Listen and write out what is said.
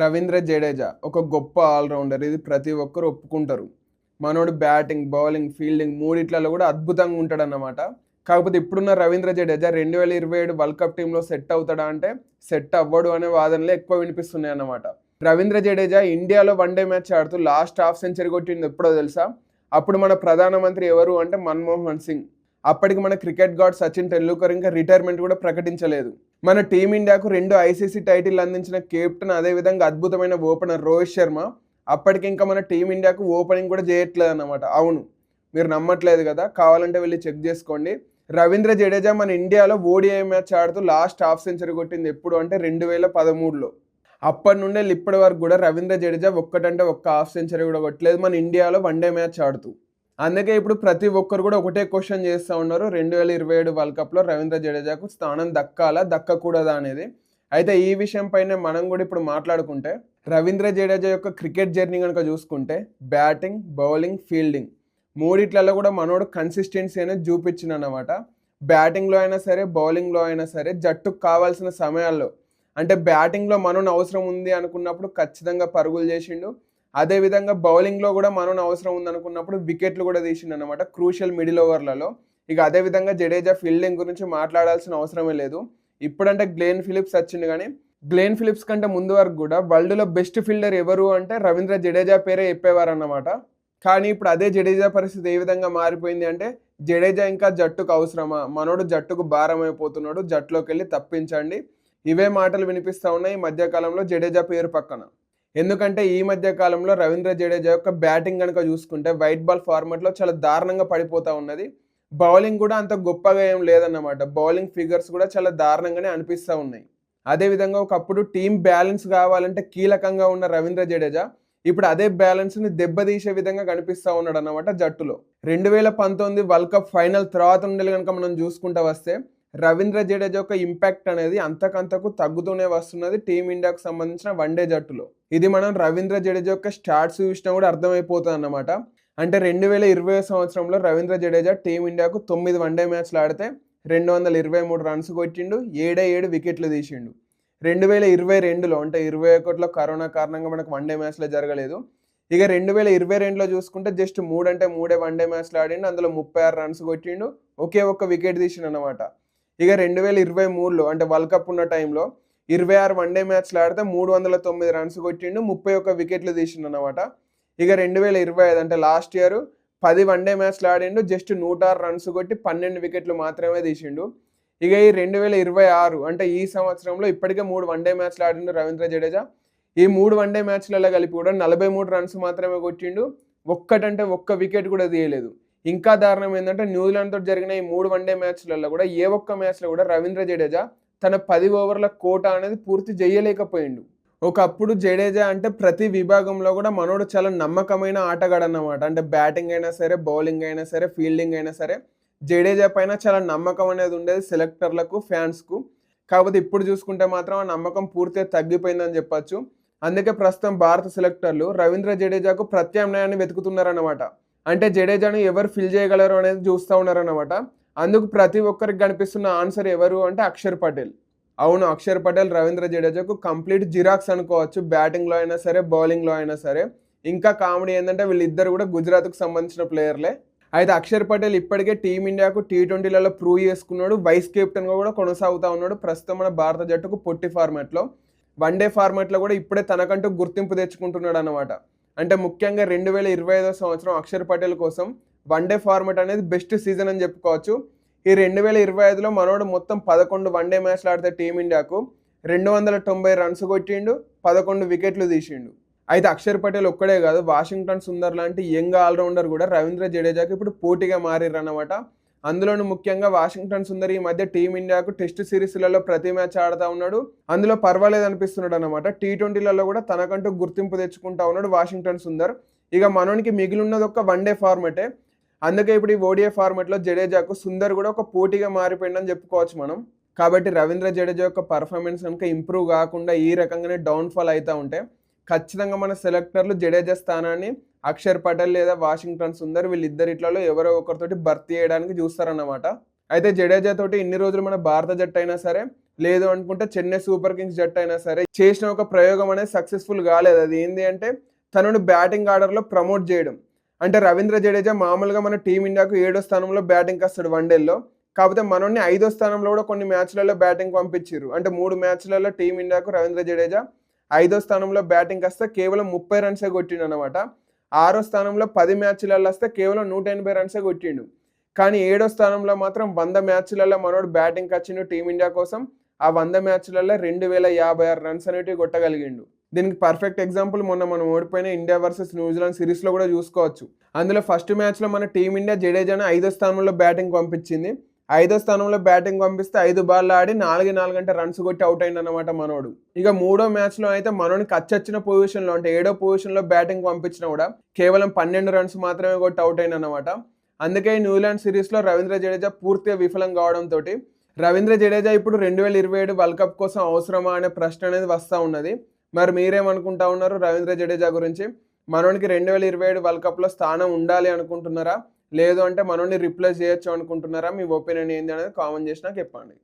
రవీంద్ర జడేజా ఒక గొప్ప ఆల్రౌండర్ ఇది ప్రతి ఒక్కరు ఒప్పుకుంటారు. మనోడు బ్యాటింగ్ బౌలింగ్ ఫీల్డింగ్ మూడిట్లలో కూడా అద్భుతంగా ఉంటాడన్నమాట. కాకపోతే ఇప్పుడున్న రవీంద్ర జడేజా రెండు వేల ఇరవై ఏడు వరల్డ్ కప్ టీంలో సెట్ అవుతాడా అంటే సెట్ అవ్వడు అనే వాదనలు ఎక్కువ వినిపిస్తున్నాయి అన్నమాట. రవీంద్ర జడేజా ఇండియాలో వన్ డే మ్యాచ్ ఆడుతూ లాస్ట్ హాఫ్ సెంచరీ కొట్టింది ఎప్పుడో తెలుసా? అప్పుడు మన ప్రధానమంత్రి ఎవరు అంటే మన్మోహన్ సింగ్. అప్పటికి మన క్రికెట్ గాడ్ సచిన్ టెండూల్కర్ ఇంకా రిటైర్మెంట్ కూడా ప్రకటించలేదు. మన టీమిండియాకు రెండు ఐసీసీ టైటిల్ అందించిన కెప్టెన్ అదేవిధంగా అద్భుతమైన ఓపెనర్ రోహిత్ శర్మ. అప్పటికి ఇంకా మన టీమిండియాకు ఓపెనింగ్ కూడా చేయట్లేదు అన్నమాట అవును మీరు నమ్మట్లేదు కదా? కావాలంటే వెళ్ళి చెక్ చేసుకోండి. రవీంద్ర జడేజా మన ఇండియాలో ఓడిఐ మ్యాచ్ ఆడుతూ లాస్ట్ హాఫ్ సెంచరీ కొట్టింది ఎప్పుడు అంటే రెండు వేల పదమూడులో. అప్పటి నుండే ఇప్పటి వరకు కూడా రవీంద్ర జడేజా ఒక్కటంటే ఒక్క హాఫ్ సెంచరీ కూడా కొట్టలేదు. మన ఇండియాలో వన్ డే మ్యాచ్ ఆడుతూ. అందుకే ఇప్పుడు ప్రతి ఒక్కరు కూడా ఒకటే క్వశ్చన్ చేస్తూ ఉన్నారు. రెండు వేల ఇరవై ఏడు వరల్డ్ కప్లో రవీంద్ర జడేజాకు స్థానం దక్కాలా దక్కకూడదా అనేది. అయితే ఈ విషయం పైన మనం కూడా ఇప్పుడు మాట్లాడుకుంటే రవీంద్ర జడేజా యొక్క క్రికెట్ జర్నీ కనుక చూసుకుంటే బ్యాటింగ్ బౌలింగ్ ఫీల్డింగ్ మూడిట్లలో కూడా మనోడు కన్సిస్టెన్సీ అనేది చూపించింది అనమాట బ్యాటింగ్లో అయినా సరే బౌలింగ్లో అయినా సరే జట్టుకు కావాల్సిన సమయాల్లో అంటే బ్యాటింగ్లో మనోని అవసరం ఉంది అనుకున్నప్పుడు ఖచ్చితంగా పరుగులు చేసిండు. అదేవిధంగా బౌలింగ్లో కూడా మనోన్ అవసరం ఉందనుకున్నప్పుడు వికెట్లు కూడా తీసిండు అనమాట క్రూషియల్ మిడిల్ ఓవర్లలో ఇక అదేవిధంగా జడేజా ఫీల్డింగ్ గురించి మాట్లాడాల్సిన అవసరమే లేదు. ఇప్పుడంటే గ్లేన్ ఫిలిప్స్ వచ్చింది కానీ గ్లేన్ ఫిలిప్స్ కంటే ముందు వరకు కూడా వరల్డ్లో బెస్ట్ ఫీల్డర్ ఎవరు అంటే రవీంద్ర జడేజా పేరే చెప్పేవారు అన్నమాట కానీ ఇప్పుడు అదే జడేజా పరిస్థితి ఏ విధంగా మారిపోయింది అంటే జడేజా ఇంకా జట్టుకు అవసరమా? మనోడు జట్టుకు భారం అయిపోతున్నాడు జట్టులోకి వెళ్ళి తప్పించండి. ఇవే మాటలు వినిపిస్తూ ఉన్నాయి ఈ మధ్యకాలంలో జడేజా పేరు పక్కన. ఎందుకంటే ఈ మధ్య కాలంలో రవీంద్ర జడేజా యొక్క బ్యాటింగ్ కనుక చూసుకుంటే వైట్ బాల్ ఫార్మాట్లో చాలా దారుణంగా పడిపోతూ ఉన్నది. బౌలింగ్ కూడా అంత గొప్పగా ఏం లేదన్నమాట. బౌలింగ్ ఫిగర్స్ కూడా చాలా దారుణంగానే అనిపిస్తూ ఉన్నాయి. అదేవిధంగా ఒకప్పుడు టీం బ్యాలెన్స్ కావాలంటే కీలకంగా ఉన్న రవీంద్ర జడేజా ఇప్పుడు అదే బ్యాలెన్స్ని దెబ్బతీసే విధంగా కనిపిస్తూ ఉన్నాడు అన్నమాట జట్టులో. రెండు వేల పంతొమ్మిది వరల్డ్ కప్ ఫైనల్ తర్వాత ఉండేది కనుక మనం చూసుకుంటా వస్తే రవీంద్ర జడేజా యొక్క ఇంపాక్ట్ అనేది అంతకంతకు తగ్గుతూనే వస్తున్నది టీమిండియాకు సంబంధించిన వన్డే జట్టులో. ఇది మనం రవీంద్ర జడేజా యొక్క స్టార్ట్స్ చూసినా కూడా అర్థమైపోతుంది అన్నమాట అంటే రెండు వేల ఇరవై సంవత్సరంలో రవీంద్ర జడేజా టీమిండియాకు తొమ్మిది వన్డే మ్యాచ్లు ఆడితే రెండు వందల ఇరవై మూడు రన్స్ కొట్టిండు ఏడే ఏడు వికెట్లు తీసిండు. రెండు వేల ఇరవై రెండులో అంటే ఇరవై ఒకటిలో కరోనా కారణంగా మనకు వన్డే మ్యాచ్లో జరగలేదు. ఇక రెండు వేల ఇరవై రెండులో చూసుకుంటే జస్ట్ మూడంటే మూడే వన్డే మ్యాచ్లు ఆడిండు అందులో ముప్పై ఆరు రన్స్ కొట్టిండు ఒకే ఒక్క వికెట్ తీసిండు అనమాట ఇక రెండు వేల ఇరవై మూడులో అంటే వరల్డ్ కప్ ఉన్న టైంలో ఇరవై ఆరు వన్డే మ్యాచ్లు ఆడితే మూడు వందల తొమ్మిది రన్స్ కొట్టిండు ముప్పై ఒక్క వికెట్లు తీసిండు అనమాట ఇక రెండు వేల ఇరవై ఐదు అంటే లాస్ట్ ఇయర్ పది వన్డే మ్యాచ్లు ఆడిండు జస్ట్ నూట ఆరు రన్స్ కొట్టి పన్నెండు వికెట్లు మాత్రమే తీసిండు. ఇక ఈ రెండు వేల ఇరవై ఆరు అంటే ఈ సంవత్సరంలో ఇప్పటికే మూడు వన్డే మ్యాచ్లు ఆడిండు రవీంద్ర జడేజా. ఈ మూడు వన్డే మ్యాచ్లలో కలిపి కూడా నలభై మూడు రన్స్ మాత్రమే కొట్టిండు ఒక్కటంటే ఒక్క వికెట్ కూడా తీయలేదు. ఇంకా దారుణం ఏంటంటే న్యూజిలాండ్తో జరిగిన ఈ మూడు వన్డే మ్యాచ్లలో కూడా ఏ ఒక్క మ్యాచ్లో కూడా రవీంద్ర జడేజా తన పది ఓవర్ల కోట అనేది పూర్తి చేయలేకపోయిండు ఒకప్పుడు జడేజా అంటే ప్రతి విభాగంలో కూడా మనోడు చాలా నమ్మకమైన ఆటగాడు అన్నమాట అంటే బ్యాటింగ్ అయినా సరే బౌలింగ్ అయినా సరే ఫీల్డింగ్ అయినా సరే జడేజా పైన చాలా నమ్మకం అనేది ఉండేది సెలెక్టర్లకు ఫ్యాన్స్కు. కాకపోతే ఇప్పుడు చూసుకుంటే మాత్రం ఆ నమ్మకం పూర్తిగా తగ్గిపోయిందని చెప్పొచ్చు. అందుకే ప్రస్తుతం భారత సెలెక్టర్లు రవీంద్ర జడేజాకు ప్రత్యామ్నాయాన్ని వెతుకుతున్నారన్నమాట. అంటే జడేజాను ఎవరు ఫిల్ చేయగలరు అనేది చూస్తూ ఉన్నారన్నమాట. అందుకు ప్రతి ఒక్కరికి కనిపిస్తున్న ఆన్సర్ ఎవరు అంటే అక్షర్ పటేల్. అవును అక్షర్ పటేల్ రవీంద్ర జడేజాకు కంప్లీట్ జిరాక్స్ అనుకోవచ్చు బ్యాటింగ్లో అయినా సరే బౌలింగ్లో అయినా సరే. ఇంకా కామెడీ ఏంటంటే వీళ్ళిద్దరు కూడా గుజరాత్కు సంబంధించిన ప్లేయర్లే అయితే అక్షర్ పటేల్ ఇప్పటికే టీమిండియాకు టీ ట్వంటీలలో ప్రూవ్ చేసుకున్నాడు వైస్ కెప్టెన్గా కూడా కొనసాగుతూ ఉన్నాడు ప్రస్తుతం మన భారత జట్టుకు పొట్టి ఫార్మాట్లో వన్ డే ఫార్మాట్లో కూడా ఇప్పుడే తనకంటూ గుర్తింపు తెచ్చుకుంటున్నాడు అనమాట అంటే ముఖ్యంగా రెండు వేల ఇరవై ఐదో సంవత్సరం అక్షర్ పటేల్ కోసం వన్ డే ఫార్మాట్ అనేది బెస్ట్ సీజన్ అని చెప్పుకోవచ్చు. ఈ రెండు వేల ఇరవై ఐదులో మనోడు మొత్తం పదకొండు వన్ డే మ్యాచ్లు ఆడితే టీమిండియాకు రెండు వందల తొంభై రన్స్ కొట్టిండు పదకొండు వికెట్లు తీసిండు. అయితే అక్షర్ పటేల్ ఒక్కడే కాదు వాషింగ్టన్ సుందర్ లాంటి యంగ్ ఆల్రౌండర్ కూడా రవీంద్ర జడేజాకి ఇప్పుడు పోటీగా మారిర్రు అనమాట అందులోనూ ముఖ్యంగా వాషింగ్టన్ సుందరి ఈ మధ్య టీమిండియాకు టెస్ట్ సిరీస్లలో ప్రతి మ్యాచ్ ఆడుతూ ఉన్నాడు. అందులో పర్వాలేదు అనిపిస్తున్నాడు అనమాట టీ ట్వంటీలలో కూడా తనకంటూ గుర్తింపు తెచ్చుకుంటా ఉన్నాడు వాషింగ్టన్ సుందర్. ఇక మనోనికి మిగిలిన్నది ఒక వన్ డే ఫార్మెటే. అందుకే ఇప్పుడు ఈ ఓడిఏ ఫార్మెట్లో జడేజాకు సుందర్ కూడా ఒక పోటీగా మారిపోయిందని చెప్పుకోవచ్చు మనం. కాబట్టి రవీంద్ర జడేజా యొక్క పర్ఫార్మెన్స్ కనుక ఇంప్రూవ్ కాకుండా ఈ రకంగానే డౌన్ఫాల్ అవుతూ ఉంటే ఖచ్చితంగా మన సెలెక్టర్లు జడేజా స్థానాన్ని అక్షర్ పటేల్ లేదా వాషింగ్టన్ సుందర్ వీళ్ళిద్దరిట్లలో ఎవరో ఒకరితోటి భర్తీ చేయడానికి చూస్తారన్నమాట. అయితే జడేజా తోటి ఇన్ని రోజులు మన భారత జట్టు అయినా సరే లేదు అనుకుంటే చెన్నై సూపర్ కింగ్స్ జట్టు అయినా సరే చేసిన ఒక ప్రయోగం అనేది సక్సెస్ఫుల్ కాలేదు. అది ఏంటి అంటే తనను బ్యాటింగ్ ఆర్డర్లో ప్రమోట్ చేయడం. అంటే రవీంద్ర జడేజా మామూలుగా మన టీమిండియాకు ఏడో స్థానంలో బ్యాటింగ్ వస్తాడు వన్డేల్లో. కాకపోతే మనల్ని ఐదో స్థానంలో కూడా కొన్ని మ్యాచ్లలో బ్యాటింగ్ పంపించారు అంటే మూడు మ్యాచ్లలో టీమిండియాకు రవీంద్ర జడేజా ఐదో స్థానంలో బ్యాటింగ్ వస్తే కేవలం ముప్పై రన్సే కొట్టిండు అనమాట ఆరో స్థానంలో పది మ్యాచ్లలో వస్తే కేవలం నూట ఎనభై రన్సే కొట్టిండు. కానీ ఏడో స్థానంలో మాత్రం వంద మ్యాచ్లలో మనోడు బ్యాటింగ్ వచ్చిండు టీమిండియా కోసం. ఆ వంద మ్యాచ్లలో రెండు వేల యాభై ఆరు రన్స్ అనేటివి కొట్టగలిగిండు. దీనికి పర్ఫెక్ట్ ఎగ్జాంపుల్ మొన్న మనం ఓడిపోయిన ఇండియా వర్సెస్ న్యూజిలాండ్ సిరీస్లో కూడా చూసుకోవచ్చు. అందులో ఫస్ట్ మ్యాచ్లో మన టీమిండియా జడేజాను ఐదో స్థానంలో బ్యాటింగ్ పంపించింది. ఐదో స్థానంలో బ్యాటింగ్ పంపిస్తే ఐదు బాల్ ఆడి నాలుగు నాలుగు అంటే రన్స్ కొట్టి అవుట్ అయింది అనమాట మనోడు. ఇక మూడో మ్యాచ్లో అయితే మనోడికి కచ్చొచ్చిన పొజిషన్లో అంటే ఏడో పొజిషన్లో బ్యాటింగ్ పంపించినా కూడా కేవలం పన్నెండు రన్స్ మాత్రమే కొట్టి అవుట్ అయింది అనమాట అందుకే ఈ న్యూజిలాండ్ సిరీస్లో రవీంద్ర జడేజా పూర్తిగా విఫలం కావడంతో రవీంద్ర జడేజా ఇప్పుడు రెండు వేల ఇరవై ఏడు వరల్డ్ కప్ కోసం అవసరమా అనే ప్రశ్న అనేది వస్తూ ఉన్నది. మరి మీరేమనుకుంటా ఉన్నారు రవీంద్ర జడేజా గురించి? మనోనికి రెండు వేల ఇరవై ఏడు వరల్డ్ కప్లో స్థానం ఉండాలి అనుకుంటున్నారా? లేదు అంటే మనోని రిప్లేస్ చేయొచ్చు అనుకుంటున్నారా? మీ ఒపీనియన్ ఏంది అనేది కామెంట్ చేసి నాకు చెప్పండి.